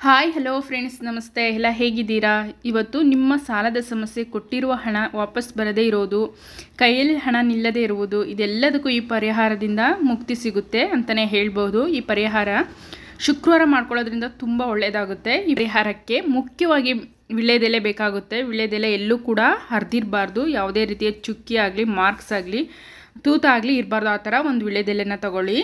Hi hello friends ನಮಸ್ತೆ. ಎಲ್ಲ ಹೇಗಿದ್ದೀರಾ? ಇವತ್ತು ನಿಮ್ಮ ಸಾಲದ ಸಮಸ್ಯೆ ಕೊಟ್ಟಿರುವ ಹಣ ವಾಪಸ್ ಬರದೇ ಇರೋದು, ಕೈಯಲ್ಲಿ ಹಣ ನಿಲ್ಲದೇ ಇರುವುದು, ಇದೆಲ್ಲದಕ್ಕೂ ಈ ಪರಿಹಾರದಿಂದ ಮುಕ್ತಿ ಸಿಗುತ್ತೆ ಅಂತಲೇ ಹೇಳ್ಬೋದು. ಈ ಪರಿಹಾರ ಶುಕ್ರವಾರ ಮಾಡ್ಕೊಳ್ಳೋದ್ರಿಂದ ತುಂಬ ಒಳ್ಳೆಯದಾಗುತ್ತೆ ಈ ಪರಿಹಾರಕ್ಕೆ ಮುಖ್ಯವಾಗಿ ವಿಳ್ಳೆದೆಲೆ ಬೇಕಾಗುತ್ತೆ. ವಿಳ್ಳೆದೆಲೆ ಎಲ್ಲೂ ಕೂಡ ಹರಿದಿರಬಾರ್ದು. ಯಾವುದೇ ರೀತಿಯ ಚುಕ್ಕಿ ಆಗಲಿ, ಮಾರ್ಕ್ಸ್ ಆಗಲಿ ತೂತಾಗಲಿ ಇರಬಾರ್ದು. ಆ ಥರ ಒಂದು ವಿಳ್ಳೆದೆಲೆನ ತಗೊಳ್ಳಿ.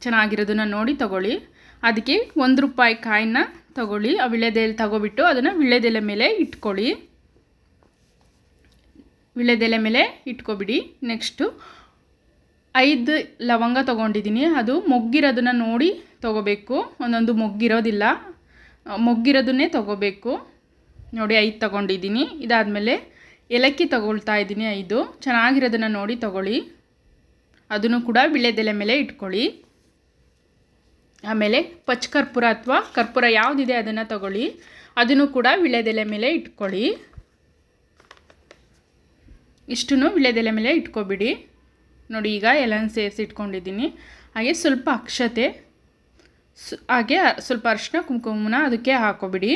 ಚೆನ್ನಾಗಿರೋದನ್ನು ನೋಡಿ ತಗೊಳ್ಳಿ. ಅದಕ್ಕೆ ಒಂದು ರೂಪಾಯಿ ಕಾಯನ್ನ ತಗೊಳ್ಳಿ. ಆ ವಿಳ್ಯದೆಲೆ ತಗೊಬಿಟ್ಟು ಅದನ್ನು ವಿಳ್ಯದೆಲೆ ಮೇಲೆ ಇಟ್ಕೊಳ್ಳಿ. ವಿಳ್ಯದೆಲೆ ಮೇಲೆ ಇಟ್ಕೊಬಿಡಿ. ನೆಕ್ಸ್ಟು ಐದು ಲವಂಗ ತೊಗೊಂಡಿದ್ದೀನಿ ಅದು ಮೊಗ್ಗಿರೋದನ್ನು ನೋಡಿ ತೊಗೋಬೇಕು. ಒಂದೊಂದು ಮೊಗ್ಗಿರೋದಿಲ್ಲ. ಮೊಗ್ಗಿರೋದನ್ನೇ ತೊಗೋಬೇಕು. ನೋಡಿ ಐದು ತೊಗೊಂಡಿದ್ದೀನಿ ಇದಾದಮೇಲೆ ಏಲಕ್ಕಿ ತೊಗೊಳ್ತಾ ಇದ್ದೀನಿ ಐದು. ಚೆನ್ನಾಗಿರೋದನ್ನು ನೋಡಿ ತೊಗೊಳ್ಳಿ. ಅದನ್ನು ಕೂಡ ವಿಳೆದೆಲೆ ಮೇಲೆ ಇಟ್ಕೊಳ್ಳಿ. ಆಮೇಲೆ ಪಚ್ ಕರ್ಪೂರ ಅಥವಾ ಕರ್ಪೂರ ಯಾವುದಿದೆ ಅದನ್ನು ತಗೊಳ್ಳಿ. ಅದನ್ನು ಕೂಡ ವಿಳೆದೆಲೆ ಮೇಲೆ ಇಟ್ಕೊಳ್ಳಿ. ಇಷ್ಟನ್ನು ವಿಳೆದೆಲೆ ಮೇಲೆ ಇಟ್ಕೊಬಿಡಿ. ನೋಡಿ, ಈಗ ಎಲ್ಲನೂ ಸೇರಿಸಿ ಇಟ್ಕೊಂಡಿದ್ದೀನಿ. ಹಾಗೆ ಸ್ವಲ್ಪ ಅಕ್ಷತೆ ಹಾಗೆ ಸ್ವಲ್ಪ ಅರಿಶಿನ ಕುಂಕುಮನ ಅದಕ್ಕೆ ಹಾಕೋಬಿಡಿ.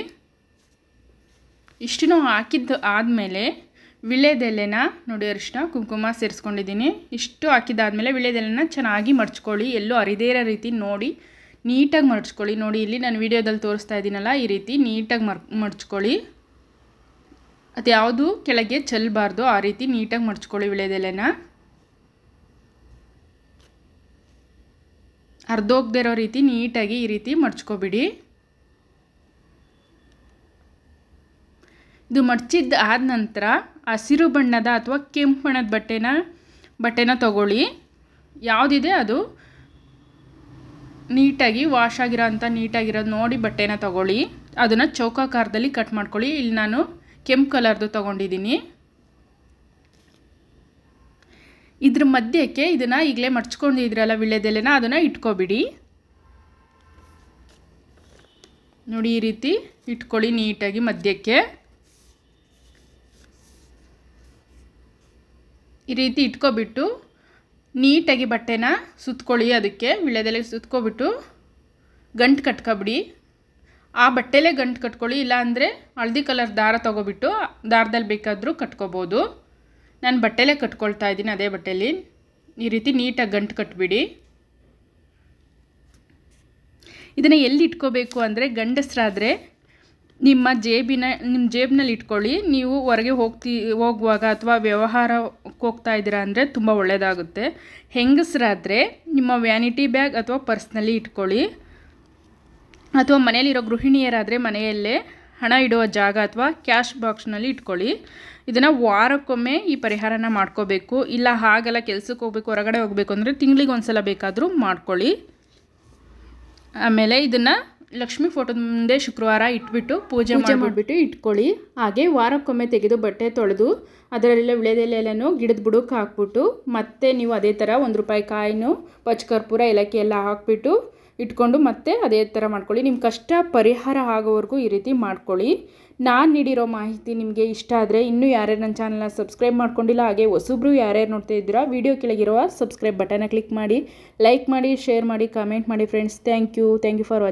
ಇಷ್ಟನ್ನು ಹಾಕಿದ್ದು, ಆದಮೇಲೆ ವಿಳೆದೆಲೆನ ನೋಡಿ ಅರಿಶಿನ ಕುಂಕುಮ ಸೇರಿಸ್ಕೊಂಡಿದ್ದೀನಿ. ಇಷ್ಟು ಹಾಕಿದ್ದಾದಮೇಲೆ ವಿಳೆದೆಲೆನ ಚೆನ್ನಾಗಿ ಮಡ್ಚ್ಕೊಳ್ಳಿ. ಎಲ್ಲೂ ಅರಿದೇ ಇರೋ ರೀತಿ ನೋಡಿ. ನೀಟಾಗಿ ಮಡಚ್ಕೊಳ್ಳಿ. ನೋಡಿ, ಇಲ್ಲಿ ನಾನು ವಿಡಿಯೋದಲ್ಲಿ ತೋರಿಸ್ತಾ ಇದ್ದೀನಲ್ಲ, ಈ ರೀತಿ ನೀಟಾಗಿ ಮರ್, ಮಡ್ಚ್ಕೊಳ್ಳಿ. ಅದು ಯಾವುದು? ಕೆಳಗೆ ಚೆಲ್ಲಬಾರ್ದು ಆ ರೀತಿ ನೀಟಾಗಿ ಮಡ್ಚ್ಕೊಳ್ಳಿ ವಿಳೆದೆಲೆನ. ಅರ್ಧೋಗ್ದೇ ಇರೋ ರೀತಿ ನೀಟಾಗಿ ಈ ರೀತಿ ಮಡ್ಚ್ಕೊಬಿಡಿ. ಇದು ಮಡ್ಚಿದ್ದು ಆದ ನಂತರ ಹಸಿರು ಬಣ್ಣದ ಅಥವಾ ಕೆಂಪು ಬಣ್ಣದ ಬಟ್ಟೆನ ಬಟ್ಟೆನ ತಗೊಳ್ಳಿ. ಯಾವುದಿದೆ ಅದು? ನೀಟಾಗಿ ವಾಶ್ ಆಗಿರೋ ಅಂಥ ನೀಟಾಗಿರೋದು ನೋಡಿ ಬಟ್ಟೆನ ತೊಗೊಳ್ಳಿ. ಅದನ್ನು ಚೌಕಾಕಾರದಲ್ಲಿ ಕಟ್ ಮಾಡ್ಕೊಳ್ಳಿ. ಇಲ್ಲಿ ನಾನು ಕೆಂಪು ಕಲರ್ದು ತೊಗೊಂಡಿದ್ದೀನಿ. ಇದ್ರ ಮಧ್ಯಕ್ಕೆ ಇದನ್ನು ಈಗಲೇ ಮಡ್ಚ್ಕೊಂಡಿದ್ರಲ್ಲ ವಿಳ್ಳೆದೆಲೆನ ಅದನ್ನು ಇಟ್ಕೊಬಿಡಿ. ನೋಡಿ ಈ ರೀತಿ ಇಟ್ಕೊಳ್ಳಿ ನೀಟಾಗಿ ಮಧ್ಯಕ್ಕೆ. ಈ ರೀತಿ ಇಟ್ಕೊಬಿಟ್ಟು ನೀಟಾಗಿ ಬಟ್ಟೆನ ಸುತ್ಕೊಳ್ಳಿ, ಅದಕ್ಕೆ ವಿಳ್ಯದೆಲೆ ಸುತ್ಕೊಬಿಟ್ಟು ಗಂಟು ಕಟ್ಕೊಬಿಡಿ. ಆ ಬಟ್ಟೆಲೇ ಗಂಟು ಕಟ್ಕೊಳ್ಳಿ ಇಲ್ಲಾಂದರೆ ಹಳದಿ ಕಲರ್ ದಾರ ತೊಗೊಬಿಟ್ಟು ದಾರದಲ್ಲಿ ಬೇಕಾದರೂ ಕಟ್ಕೋಬೋದು. ನಾನು ಬಟ್ಟೆಲೇ ಕಟ್ಕೊಳ್ತಾ ಇದ್ದೀನಿ ಅದೇ ಬಟ್ಟೆಲಿ. ಈ ರೀತಿ ನೀಟಾಗಿ ಗಂಟು ಕಟ್ಬಿಡಿ. ಇದನ್ನು ಎಲ್ಲಿ ಇಟ್ಕೋಬೇಕು ಅಂದರೆ ಗಂಡಸರಾದರೆ ನಿಮ್ಮ ಜೇಬಿನ, ನಿಮ್ಮ ಜೇಬಿನಲ್ಲಿ ಇಟ್ಕೊಳ್ಳಿ. ನೀವು ಹೊರಗೆ ಹೋಗ್ತಿ, ಹೋಗುವಾಗ ಅಥವಾ ವ್ಯವಹಾರಕ್ಕೆ ಹೋಗ್ತಾ ಇದ್ದೀರಾ ಅಂದರೆ ತುಂಬ ಒಳ್ಳೆಯದಾಗುತ್ತೆ. ಹೆಂಗಸರಾದರೆ ನಿಮ್ಮ ವ್ಯಾನಿಟಿ ಬ್ಯಾಗ್ ಅಥವಾ ಪರ್ಸ್ನಲ್ಲಿ ಇಟ್ಕೊಳ್ಳಿ. ಅಥವಾ ಮನೆಯಲ್ಲಿರೋ ಗೃಹಿಣಿಯರಾದರೆ ಮನೆಯಲ್ಲೇ ಹಣ ಇಡುವ ಜಾಗ ಅಥವಾ ಕ್ಯಾಶ್ ಬಾಕ್ಸ್ನಲ್ಲಿ ಇಟ್ಕೊಳ್ಳಿ. ಇದನ್ನು ವಾರಕ್ಕೊಮ್ಮೆ ಈ ಪರಿಹಾರನ ಮಾಡ್ಕೋಬೇಕು. ಇಲ್ಲ ಹಾಗೆಲ್ಲ ಕೆಲಸಕ್ಕೆ ಹೋಗ್ಬೇಕು, ಹೊರಗಡೆ ಹೋಗಬೇಕು ಅಂದರೆ ತಿಂಗಳಿಗೆ ಒಂದು ಸಲ ಬೇಕಾದರೂ ಮಾಡ್ಕೊಳ್ಳಿ. ಆಮೇಲೆ ಇದನ್ನು ಲಕ್ಷ್ಮಿ ಫೋಟೋದ ಮುಂದೆ ಶುಕ್ರವಾರ ಇಟ್ಬಿಟ್ಟು ಪೂಜೆ ಮಾಡಿಬಿಟ್ಟು ಇಟ್ಕೊಳ್ಳಿ. ಹಾಗೆ ವಾರಕ್ಕೊಮ್ಮೆ ತೆಗೆದು ಬಟ್ಟೆ ತೊಳೆದು ಅದರಲ್ಲೆಲ್ಲ ವಿಳೆದೆಲೆಲ್ಲನೂ ಗಿಡದ ಬುಡಕ್ಕೆ ಹಾಕ್ಬಿಟ್ಟು ಮತ್ತೆ ನೀವು ಅದೇ ಥರ ಒಂದು ರೂಪಾಯಿ ಕಾಯಿನು ಪಚ್ಕರ್ಪೂರ ಏಲಕ್ಕಿ ಎಲ್ಲ ಹಾಕ್ಬಿಟ್ಟು ಇಟ್ಕೊಂಡು ಮತ್ತೆ ಅದೇ ಥರ ಮಾಡ್ಕೊಳ್ಳಿ. ನಿಮ್ಮ ಕಷ್ಟ ಪರಿಹಾರ ಆಗೋವರೆಗೂ ಈ ರೀತಿ ಮಾಡ್ಕೊಳ್ಳಿ. ನಾನು ನೀಡಿರೋ ಮಾಹಿತಿ ನಿಮಗೆ ಇಷ್ಟ ಆದರೆ ಇನ್ನೂ ಯಾರ್ಯಾರು ನನ್ನ ಚಾನಲ್ನ ಸಬ್ಸ್ಕ್ರೈಬ್ ಮಾಡ್ಕೊಂಡಿಲ್ಲ ಹಾಗೆ ಹೊಸಬ್ರು ಯಾರ್ಯಾರು ನೋಡ್ತಾ ಇದ್ದೀರಾ ವೀಡಿಯೋ ಕೆಳಗಿರುವ ಸಬ್ಸ್ಕ್ರೈಬ್ ಬಟನ್ನ ಕ್ಲಿಕ್ ಮಾಡಿ ಲೈಕ್ ಮಾಡಿ ಶೇರ್ ಮಾಡಿ ಕಮೆಂಟ್ ಮಾಡಿ friends thank you thank you for watching